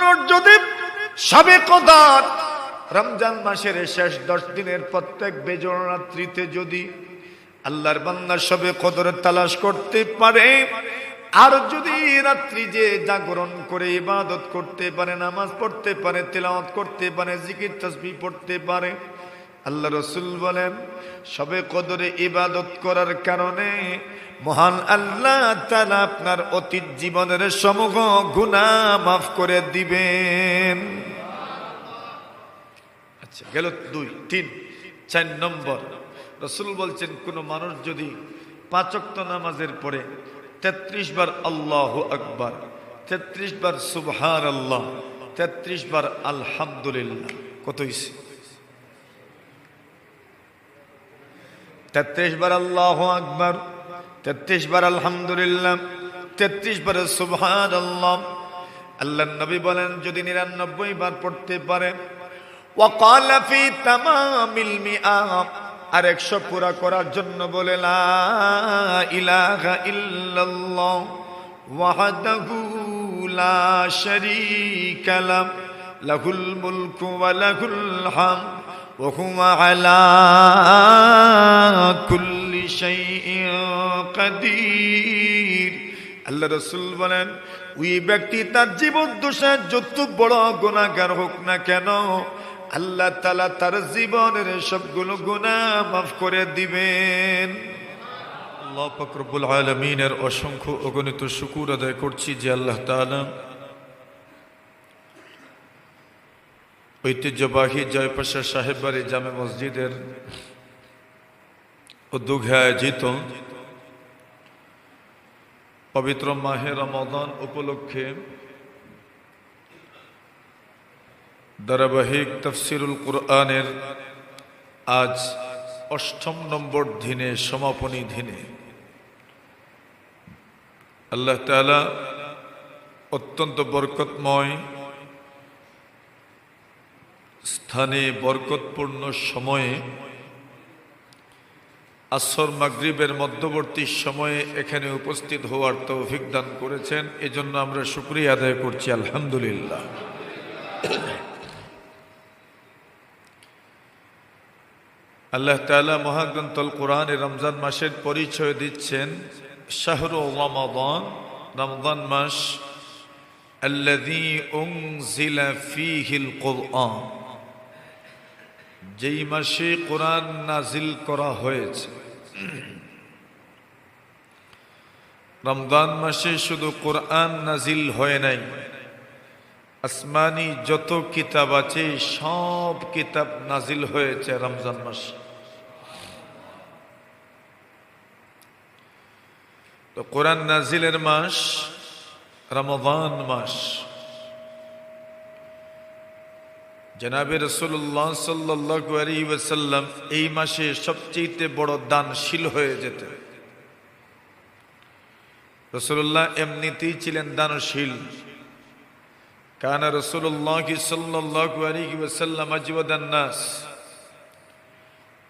মানুষ যদি সবে কদার রমজান মাসের শেষ দশ দিনের প্রত্যেক বেজন রাত্রিতে যদি আল্লাহর বান্দা সবে কদরের তালাশ করতে পারে, আর যদি রাত্রি যে জাগরণ করে ইবাদত করতে পারে, নামাজ পড়তে পারে, তেলাওয়াত করতে পারে, জিকির তসবি পড়তে পারে আল্লাহ রসুল বলেন, সবে কদরে ইবাদত করার কারণে মহান আল্লাহ তালা আপনার অতীত জীবনের সমূহ গুণা মাফ করে দিবেন। আচ্ছা গেল দুই, তিন, চার নম্বর। রসুল বলছেন, কোন মানুষ যদি পাঁচক্ত নামাজের পরে তেত্রিশ বার আল্লাহ আকবার, তেত্রিশ বার সুবহান আল্লাহ তেত্রিশ বার আলহামদুলিল্লাহ, কত হয়েছে তেত্রিশ বার আল্লাহ আকবর, তেত্রিশ বার আলহামদুলিল্লাহ, তেত্রিশ বার সুভাদ আল্লাহ আল্লাহ নবী বলেন, যদি নিরানব্বই বার পড়তে পারে ওয়াকালাফি তামামিল মিআম আর একশো পুরা করার জন্য বলে, লা ইলাহা ইল্লাল্লাহ, ওয়াহদাহু লা শারীকা লাহুল মুলকু ওয়া লাহুল হামদ। হুয়া আলা কুল্লি শাইইন কাদির আল্লাহ রসুল বলেন, ওই ব্যক্তি তার জীবন দোষে যত বড় গুণাগার হোক না কেন, আল্লাহ তালা তার জীবনের সবগুলো গুণা মাফ করে দিবেন। আল্লাহ ফকরবুল আলমিনের অসংখ্য অগণিত শুকুর আদায় করছি যে আল্লাহ তালা ঐতিহ্যবাহী জয়পাশা সাহেব বাড়ি জামে মসজিদের উদ্যোগে আয়োজিত পবিত্র মাহে রমদান উপলক্ষে ধারাবাহিক তফসিরুল কোরআনের আজ অষ্টম নম্বর দিনে, সমাপনী দিনে আল্লাহ তালা অত্যন্ত বরকতময় স্থানে বরকতপূর্ণ সময়ে, আসর মাগরিবের মধ্যবর্তী সময়ে এখানে উপস্থিত হওয়ার তৌফিক দান করেছেন। এজন্য আমরা শুক্রিয়া আদায় করছি, আলহামদুলিল্লাহ। আল্লাহ তালা মহাগ্রন্থল কোরআনে রমজান মাসের পরিচয় দিচ্ছেন, শাহরু রমাদান রমজান মাস, আল্লাযী উনজিলা ফীহিল কুরআন। যেই মাসে কোরআন নাজিল করা হয়েছে, রমজান মাসে শুধু কোরআন নাজিল হয় নাই, আসমানি যত কিতাব আছে সব কিতাব নাজিল হয়েছে রমজান মাসে। তো কোরআন নাজিলের মাস রমজান মাস। জনাবে রসুল্লাহ সাল্লু আলী ওয়াসাল্লাম, এই মাসে সবচেয়ে বড় দানশীল হয়ে যেতেন। রসুল্লাহ এমনিতেই ছিলেন দানশীল। কানা রসুল্লাহ সাল্লু আলী ওয়াসাল্লাম আজবাদান্নাস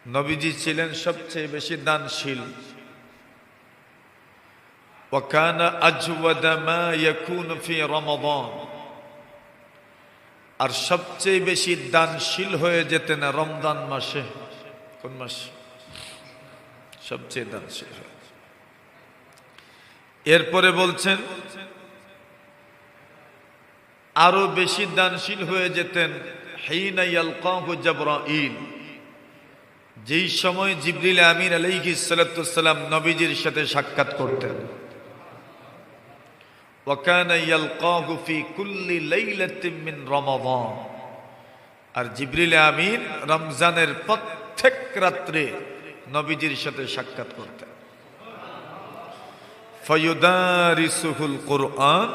নবীজি ছিলেন সবচেয়ে বেশি দানশীল। ওয়াকানা আজওয়াদা মা ইয়াকুনু ফি রমাদান। আর সবচেয়ে বেশি দানশীল হয়ে যেতেন রমজান মাসে? কোন মাস? সবচেয়ে দানশীল হয়ে। এরপরে বলছেন, আরও বেশি দানশীল হয়ে যেতেন যেই সময় জিবরিল আমির আলাইহি সালাম নবীজির সাথে সাক্ষাৎ করতেন। কুল্লি আর জিবরিল আমিন রমজানের প্রত্যেক রাত্রে নবীজির সাথে সাক্ষাৎ করতেন। ফয়ুদারিসুহুল কোরআন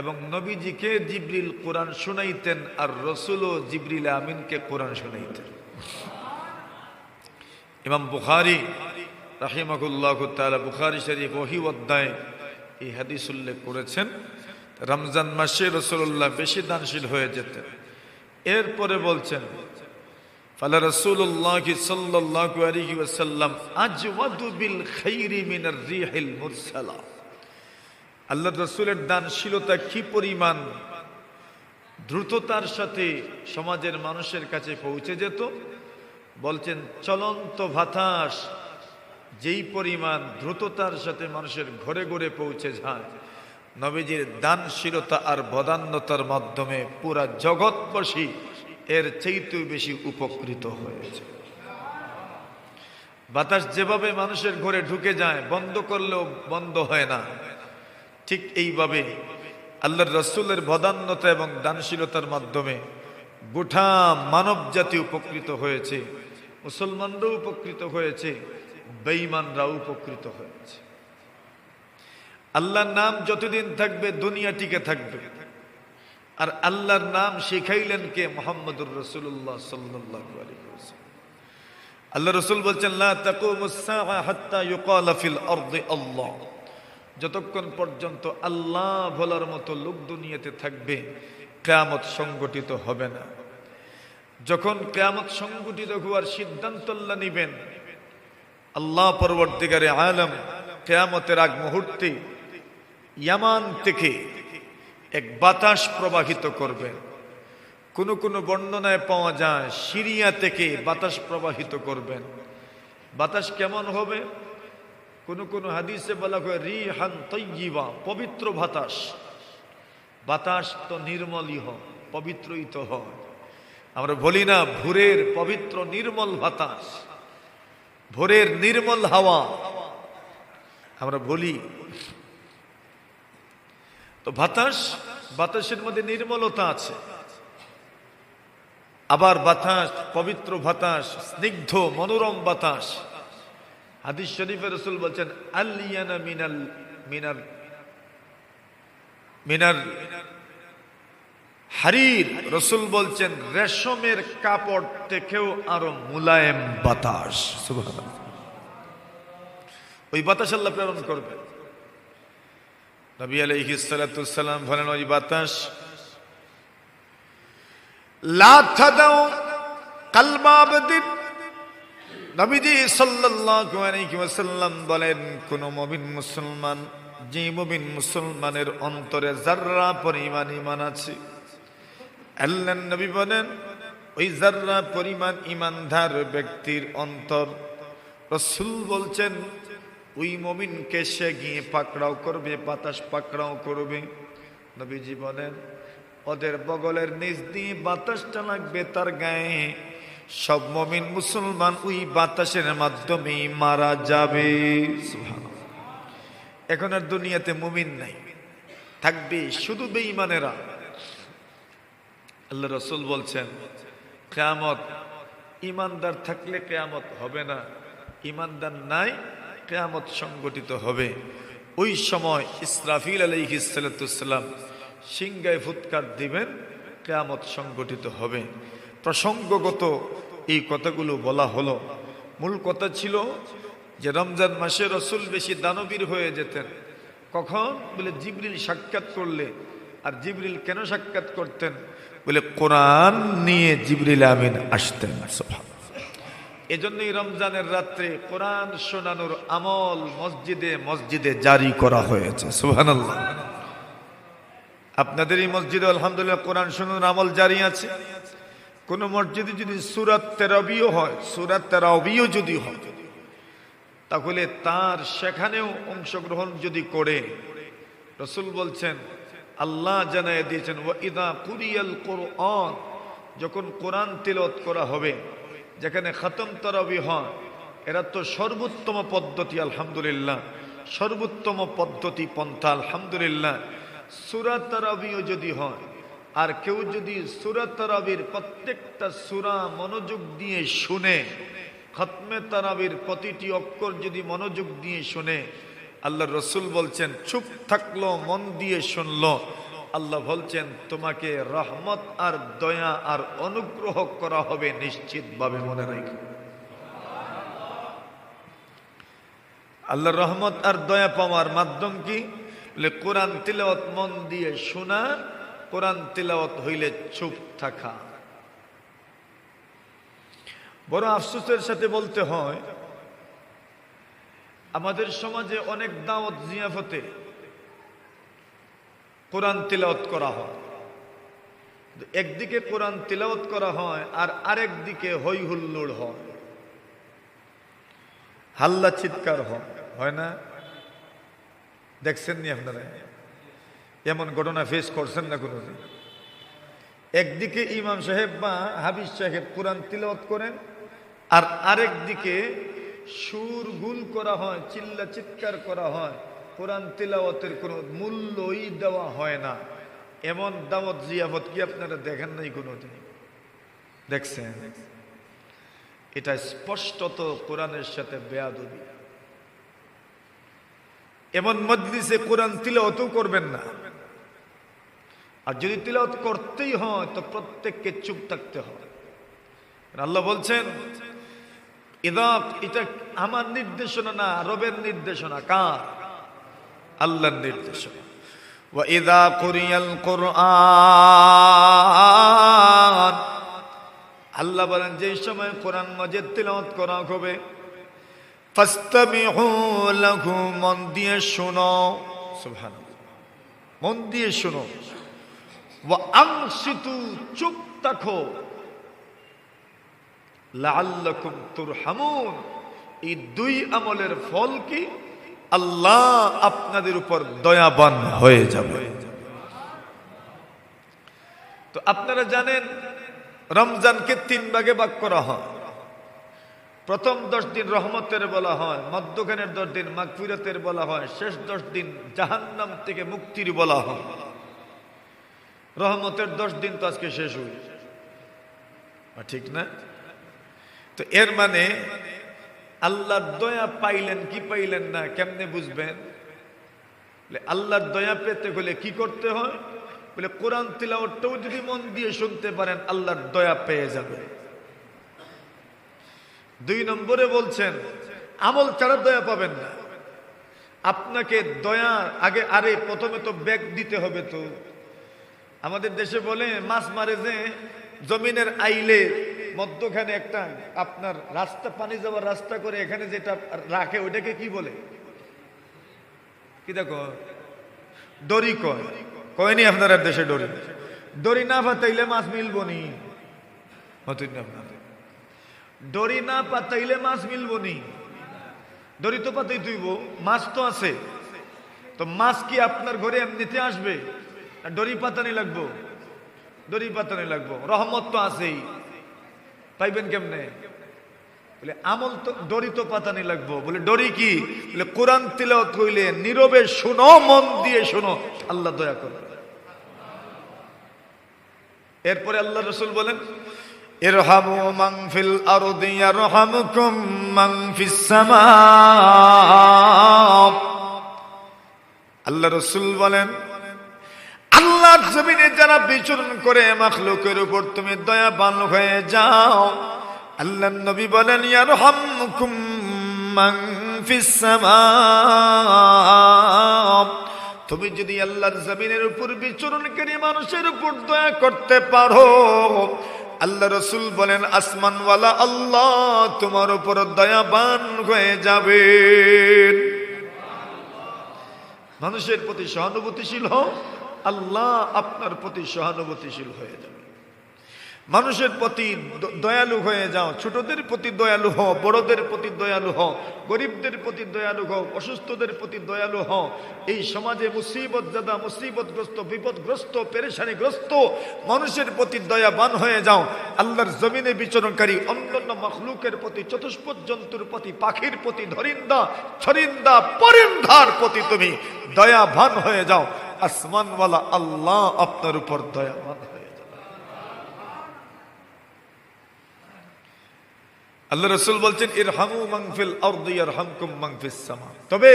এবং নবীজিকে জিবরিল কোরআন শুনাইতেন আর রসুলও জিবরিল আমিনকে কোরআন শুনাইতেন। ইমাম বুখারি রাহিমাকুল্লাহ তালা বুখারি শরীফ ওহি অধ্যায় এই হাদিস উল্লেখ করেছেন, রমজান মাসে রসুল্লাহ বেশি দানশীল হয়ে যেতেন। এরপরে বলছেন, ফালা রসুল্লাহ সাল্লাহ আলহি ওয়াসাল্লাম আজওয়াদু বিল খাইরি মিনার রিহিল মুরসালা। আল্লাহ রসুলের দানশীলতা কি পরিমাণ? দ্রুততার সাথে সমাজের মানুষের কাছে পৌঁছে যেত। বলছেন, চলন্ত ভাতাস যেই পরিমাণ দ্রুততার সাথে মানুষের ঘরে ঘরে পৌঁছে যায়, নবীজির দানশীলতা আর বদান্যতার মাধ্যমে পুরা জগৎবাসী এর চাইতেও বেশি উপকৃত হয়েছে। বাতাস যেভাবে মানুষের ঘরে ঢুকে যায়, বন্ধ করলেও বন্ধ হয় না। ঠিক এইভাবে আল্লাহর রসুলের বদান্যতা এবং দানশীলতার মাধ্যমে গোটা মানব জাতি উপকৃত হয়েছে, মুসলমানরাও উপকৃত হয়েছে। বেঈমানরাও উপকৃত হয়েছে। আল্লাহর নাম যতদিন থাকবে, দুনিয়া টিকে থাকবে। আর আল্লাহর নাম শিখাইলেন কে? মোহাম্মদুর রসুল্লাহ সাল্লাহ আল্লাহ রসুল বলছেন আল্লাহ। যতক্ষণ পর্যন্ত আল্লাহ ভোলার মতো লোক দুনিয়াতে থাকবে, কেয়ামত সংগঠিত হবে না। যখন কেয়ামত সংগঠিত হওয়ার সিদ্ধান্ত আল্লাহ নিবেন আল্লাহ পরবর্তীকারে আলম কেয়ামতের আগ মুহূর্তে ইয়ামান থেকে এক বাতাস প্রবাহিত করবেন কোনো কোন বর্ণনায় পাওয়া যায়, সিরিয়া থেকে বাতাস প্রবাহিত করবেন বাতাস কেমন হবে? কোন কোন হাদিসে বলা হয়, রিহান তৈবা পবিত্র বাতাস। বাতাস তো নির্মলই হয় পবিত্রই তো হয়। আমরা বলি না, ভোরের পবিত্র নির্মল বাতাস। ভোরের নির্মল হাওয়া। আমরা বলি, তো বাতাস, বাতাসের মধ্যে নির্মলতা আছে। আবার বাতাস, পবিত্র বাতাস, স্নিগ্ধ, মনোরম বাতাস। হাদিস শরীফের রসুল বলছেন আলিয়ানা মিনাল মিনাল মিনাল হারির রসুল বলছেন, রেশমের কাপড় থেকেও আরও মুলায়েম বাতাস। ওই বাতাস আল্লাহ প্রেরণ করবে। নবী আলাইহি সালাম বলেন, ওই বাতাস নবীজি আলাইহি বলেন, কোন মুমিন মুসলমান, যে মুমিন মুসলমানের অন্তরে যাররা পরিমাণ ঈমান আছে আল্লাহ নবী বলেন, ওই যাররা পরিমাণ ঈমানদার ব্যক্তির অন্তর, রসূল বলছেন, ওই মমিনকে সে গিয়ে পাকড়াও করবে, বাতাস পাকড়াও করবে। নবীজি বলেন, ওদের বগলের নিচ দিয়ে বাতাসটা লাগবে তার গায়ে। সব মমিন মুসলমান ওই বাতাসের মাধ্যমে মারা যাবে। এখন আর দুনিয়াতে মুমিন নাই। থাকবে শুধু বেঈমানেরা। আল্লাহ রসুল বলছেন, কেয়ামত ইমানদার থাকলে কেয়ামত হবে না ইমানদার নাই, কেয়ামত সংগঠিত হবে। ওই সময় ইসরাফিল আলহিসাল্লাম সিংগায় ফুৎকার দিবেন, কেয়ামত সংগঠিত হবে। প্রসঙ্গগত এই কথাগুলো বলা হলো। মূল কথা ছিল যে রমজান মাসে রসুল বেশি দানবীর হয়ে যেতেন। কখন? বলে জিবরিল সাক্ষাৎ করলে। আর জিবরিল কেন সাক্ষাৎ করতেন? বলে, কোরআন নিয়ে জিবরিল আমিন আসতেন। এজন্যই রমজানের রাত্রে কোরআন শোনানোর আমল মসজিদে মসজিদে জারি করা হয়েছে, সুবহানাল্লাহ আপনাদের এই মসজিদে আলহামদুলিল্লাহ কোরআন শোনানোর আমল জারি আছে কোন মসজিদে যদি সুরাত তেরবিও হয়, সুরাত তেরবিও যদি হয়, তাহলে তার সেখানেও অংশগ্রহণ যদি করে, রসুল বলছেন আল্লাহ জানায় দিয়েছেন ইদা কুরিয়াল কোরআন যখন কোরআন তিলত করা হবে, যেখানে খতম তরবি হয়, এরা তো সর্বোত্তম পদ্ধতি, আলহামদুলিল্লাহ। সর্বোত্তম পদ্ধতি পন্থা, আলহামদুলিল্লাহ। সুরা তারাবিও যদি হয়, আর কেউ যদি সুরা তারাবির প্রত্যেকটা সুরা মনোযোগ দিয়ে শুনে, খতমে তারাবির প্রতিটি অক্ষর যদি মনোযোগ দিয়ে শুনে আল্লাহ রসুল বলছেন, চুপ থাকল, মন দিয়ে শুনলো। আল্লাহ বলছেন, তোমাকে রহমত আর দয়া আর অনুগ্রহ করা হবে নিশ্চিতভাবে মনে রাখি। আল্লাহ রহমত আর দয়া পাওয়ার মাধ্যম কি? বলে, কোরআন তিলাওয়াত মন দিয়ে শোনা, কোরআন তিলাওয়াত হইলে চুপ থাকা। বড় আফসোসের সাথে বলতে হয় আমাদের সমাজে অনেক দাওয়াত জিয়াফতে কোরআন তিলাওয়াত করা হয়। একদিকে কোরআন তিলাওয়াত করা হয় আর আরেক দিকে হই হুল্লোড় হয়। হাল্লা চিৎকার হয় না? দেখছেন নি আপনারা? এমন ঘটনা ফেস করছেন না কোনোদিন? একদিকে ইমাম সাহেব বা হাবিজ সাহেব কোরআন তিলাওয়াত করেন আর আরেক দিকে সুর গুল করা হয়, চিল্লা চিৎকার করা হয়, কোরআন তিলাওয়াতের কোনো মূল্যই দেওয়া হয় না। এমন দাওয়াত জিয়াফত কি আপনারা দেখেন নাই কোনোদিন? দেখছেন? এটা স্পষ্টত কোরআনের সাথে বেয়াদবি। এমন মজলিসে কোরআন তিলাওয়াতও করবেন না। আর যদি তিলাওয়াত করতেই হয়, তো প্রত্যেককে চুপ থাকতে হবে আল্লাহ বলছেন ইদা এটা আমার নির্দেশনা না রবের নির্দেশনা কার আল্লাহর নির্দেশনা وإذا قرئ القرآن আল্লাহ বলেন যে সময় কোরআন মজিদ তিলাওয়াত করা হবে ফাস্তামিউ লাহু মন দিয়ে শোনো সুবহানাল্লাহ মন দিয়ে শোনো ওয়া আনসিতু চুপ থাকো লাআল্লাকুম তুরহামুন। এই দুই আমলের ফল কি? আল্লাহ আপনাদের উপর দয়াবান হয়ে যাবে। তো আপনারা জানেন, রমজানকে তিন ভাগে ভাগ করা হয়। প্রথম দশ দিন রহমতের বলা হয়, মধ্যখানের দশ দিন মাগফিরতের বলা হয়, শেষ দশ দিন জাহান্নাম থেকে মুক্তির বলা হয়। রহমতের দশ দিন তো আজকে শেষ হই ঠিক না? তো এর মানে আল্লাহর দয়া পাইলেন, কি পাইলেন না, কেমনে বুঝবেন? আল্লাহর দয়া পেতে হলে কি করতে হয়? বলে, কোরআন তিলাওয়াতটাও যদি মন দিয়ে শুনতে পারেন, আল্লাহর দয়া পেয়ে যাবে। দুই নম্বরে বলছেন, আমল ছাড়া দয়া পাবেন না। আপনাকে দয়া, আগে আরে প্রথমে তো ব্যাগ দিতে হবে তো। আমাদের দেশে বলে, মাছ মারে যে, জমিনের আইলে মধ্যখানে একটা আপনার রাস্তা, পানি যাওয়ার রাস্তা করে এখানে যেটা রাখে ওটাকে কি বলে? কি দেখো? দড়ি কয়। কয়নি আপনার দেশে দড়ি? দড়ি না পাতাইলে মাছ মিলবো নি। দড়ি না পাতাইলে মাছ মিলবো নি। দড়ি তো পাতাই তুইব, মাছ তো আছে। তো মাছ কি আপনার ঘরে এমনিতে আসবে? দড়ি পাতানি লাগবো? দড়ি পাতানি লাগবো। রহমত তো আছেই। পাইবেন কেমনে? বলে, আমল তো দড়ি তো পাতানি লাগবো। বলে ডরি কি? বলে, কোরআন তিলাওয়াত কইলে নীরবে শুনো, মন দিয়ে শুনো, আল্লাহ দয়া করবে এরপরে আল্লাহ রসুল বলেন, ইরহামু মান ফিল আরদি ইয়ারহামুকুম সামা আল্লাহ রসুল বলেন আল্লাহর জমিনে যারা বিচরণ করে মাখলুকের উপর তুমি দয়া দয়াবান হয়ে যাও। আল্লাহ নবী বলেন ফিস সামা তুমি যদি আল্লাহর জমিনের উপর বিচরণকারী মানুষের উপর দয়া করতে পারো, আল্লাহ রসুল বলেন, আসমানওয়ালা আল্লাহ তোমার উপর দয়াবান হয়ে যাবে মানুষের প্রতি সহানুভূতিশীল হও। আল্লাহ আপনার প্রতি সহানুভূতিশীল হয়ে যাবে। মানুষের প্রতি দয়ালু হয়ে যাও, ছোটদের প্রতি দয়ালু হও, বড়দের প্রতি দয়ালু হও, গরিবদের প্রতি দয়ালু হও, অসুস্থদের প্রতি দয়ালু হও। এই সমাজে মুসিবত জাদা মুসিবতগ্রস্ত, বিপদগ্রস্ত, পেরেশানিগ্রস্ত মানুষের প্রতি দয়াবান হয়ে যাও। আল্লাহর জমিনে বিচরণকারী অন্যান্য মখলুকের প্রতি চতুষ্পদ জন্তুর প্রতি, পাখির প্রতি, ধরিন্দা, ছরিন্দা পরিন্ধার প্রতি তুমি দয়াবান হয়ে যাও। আসমানওয়ালা আল্লাহ আপনার উপর দয়াবান হয়ে যাবে। আল্লাহ রসুল বলছেন এর হামু মাংফিল অর্দিয়ার হামকুম মাংফিস সামা। তবে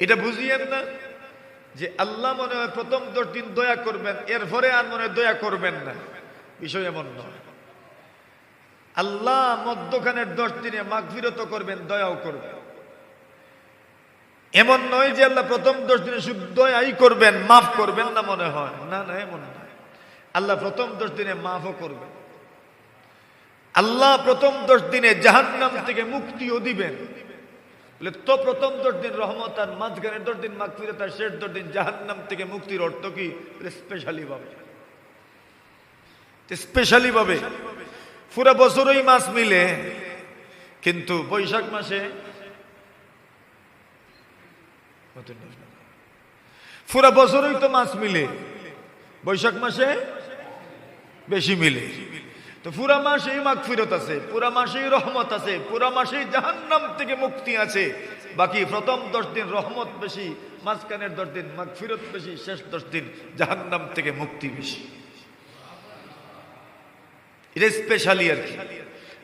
এটা বুঝিয়েন না যে আল্লাহ মনে হয় প্রথম দশ দিন দয়া করবেন, এরপরে আর মনে দয়া করবেন না। বিষয় এমন নয়। আল্লাহ মধ্যখানের দশ দিনে মাগফিরত করবেন, দয়াও করবেন। এমন নয় যে আল্লাহ প্রথম দশ দিনে শুধু দয়াই করবেন, মাফ করবেন না মনে হয়। না না, এমন নয়। আল্লাহ প্রথম দশ দিনে মাফও করবেন। আল্লাহ প্রথম দশ দিনে জাহান্নাম থেকে মুক্তিও দিবেন। বলে, তো প্রথম দশ দিন রহমত আর মাঝখানে দশ দিন মাগফিরত তার শেষ দশ দিন জাহান্নাম থেকে মুক্তির অর্থ কি? স্পেশালি ভাবে। স্পেশালি ভাবে। পুরা বছরই মাস মিলে, কিন্তু বৈশাখ মাসে পুরা বছরই তো মাছ মিলে। বৈশাখ মাসে বেশি মিলে। তো পুরা মাসেই মাগ ফিরত আছে পুরা মাসেই রহমত আছে পুরা মাসেই জাহান্নাম থেকে মুক্তি আছে। বাকি প্রথম দশ দিন রহমত বেশি, মাঝখানের দশ দিন মাগ ফিরত বেশি, শেষ দশ দিন জাহান্নাম থেকে মুক্তি বেশি। এটা স্পেশালি আর কি।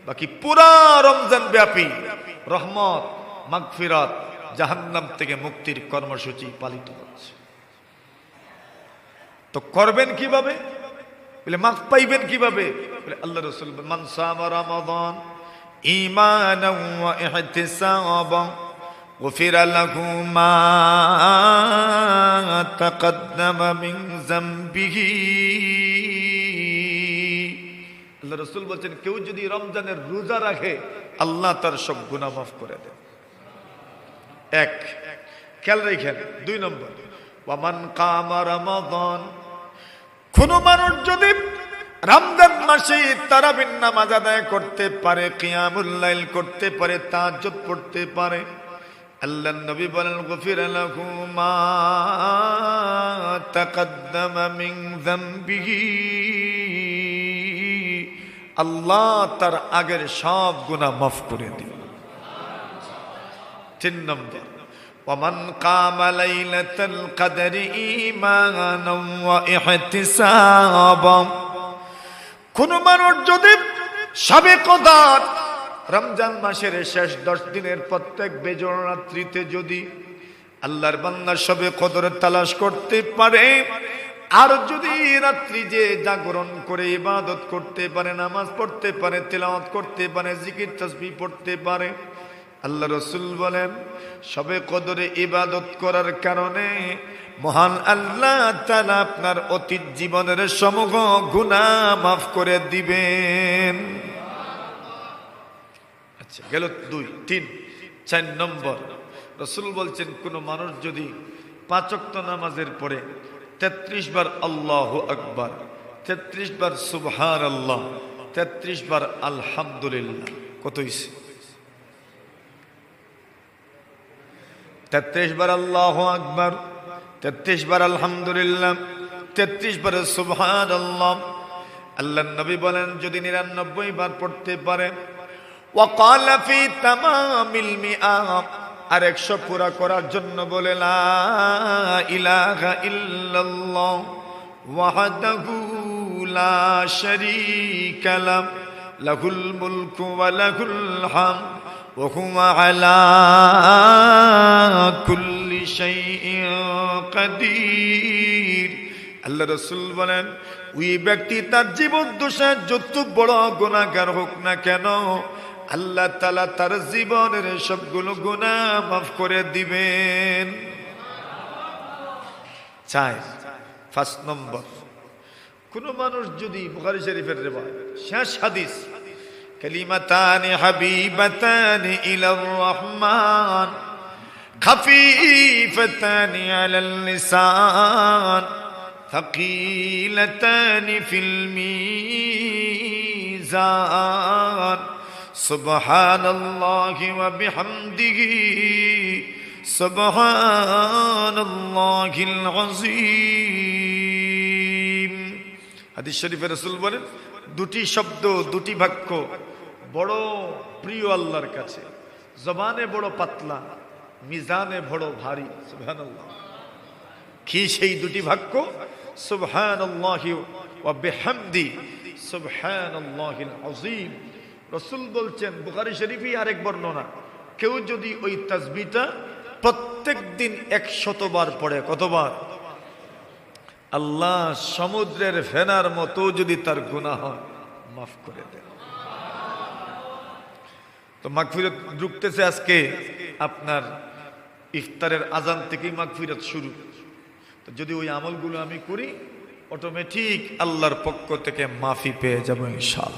বাকি পুরা রমজান ব্যাপী রহমত মাগফিরাত জাহান্নাম থেকে মুক্তির কর্মসূচি পালিত হচ্ছে তো করবেন কিভাবে বলে মাফ পাইবেন কিভাবে বলে আল্লাহ রসুল মানসামা রমাদান ঈমানাও ওয়া ইহতিসাবান غفر له ما تقدم من ذنبه আল্লাহ রসুল বলছেন কেউ যদি রমজানের রোজা রাখে আল্লাহ তার সব গুনাহ মাফ করে দেন এক। খেয়াল রেখেন, দুই নম্বর। ওয়ামান কামা রমাদান। কোন মানুষ যদি রমজান মাসে তারাবিন নামাজ আদায় করতে পারে কিয়ামুল্লাইল করতে পারে তাজ্জুদ পড়তে পারে আল্লাহ নবী বলেন, গফির আল্লাহ তার আগের সব গুনাহ মাফ করে দিবেন তিন নম্বর ومن قام ليلة القدر إيمانا واحتسابا কোন মানুষ যদি সবে কদার রমজান মাসের শেষ দশ দিনের প্রত্যেক বেজর রাত্রিতে যদি আল্লাহর বান্দার সবে কদর তালাশ করতে পারে আর যদি রাত্রি যে জাগরণ করে ইবাদত করতে পারে নামাজ পড়তে পারে তেলাওয়াত করতে পারে জিকির তসবি পড়তে পারে আল্লাহ রসুল বলেন, সবে কদরে ইবাদত করার কারণে মহান আল্লাহ তালা আপনার অতীত জীবনের সমূহ গুণা মাফ করে দিবেন। আচ্ছা গেল দুই, তিন, চার নম্বর। রসুল বলছেন, কোন মানুষ যদি পাঁচক্ত নামাজের পরে তেত্রিশ বার আল্লাহ আকবার, তেত্রিশ বার সুবহান আল্লাহ তেত্রিশ বার আলহামদুলিল্লাহ, কত হয়েছে তেত্রিশ বার আল্লাহ আকবর, তেত্রিশ বার আলহামদুলিল্লাহ, তেত্রিশ বার সুভান আল্লাহ আল্লাহ নবী বলেন, যদি নিরানব্বই বার পড়তে পারে ওয়াকালাফি তামামিল মিআম আর একশো পুরা করার জন্য বলে, লা ইলাহা ইল্লাল্লাহ, ওয়াহদাহু লা শারীকা লাহুল মুলকু ওয়া লাহুল হামদ। وهو على كل شيء قدير আল্লাহ রসুল বলেন ওই ব্যক্তি তার জীবন দোষা যত বড় গুণাগার হোক না কেন আল্লাহ তালা তার জীবনের সবগুলো গুণা মাফ করে দিবেন চাই ফার্স্ট নম্বর কোন মানুষ যদি বুখারি শরীফের রেবা শেষ হাদিস كلمتان حبيبتان إلى الرحمن خفيفتان على اللسان ثقيلتان في الميزان سبحان الله وبحمده سبحان الله العظيم হাদিস শরীফে রসুল বলেন দুটি শব্দ দুটি বাক্য বড় প্রিয় আল্লাহর কাছে। জবানে বড় পাতলা, মিজানে বড় ভারী, সুবহানাল্লাহ। কি সেই দুটি বাক্য? সুবহানাল্লাহি ওয়া বিহামদি, সুবহানাল্লাহিল আযীম। রাসূল বলছেন, বুখারী শরীফে আরেক বর্ণনা, কেউ যদি ওই তাসবিহটা প্রত্যেক দিন 100 বার পড়ে, কতবার? আল্লাহ সমুদ্রের ফেনার মতো যদি তার গুনাহ হয়, মাফ করে দেন। তো মাগফিরত ঢুকতেছে আজকে আপনার ইফতারের আজান থেকেই মাগফিরত শুরু। তো যদি ওই আমলগুলো আমি করি অটোমেটিক আল্লাহর পক্ষ থেকে মাফি পেয়ে যাব ইনশাল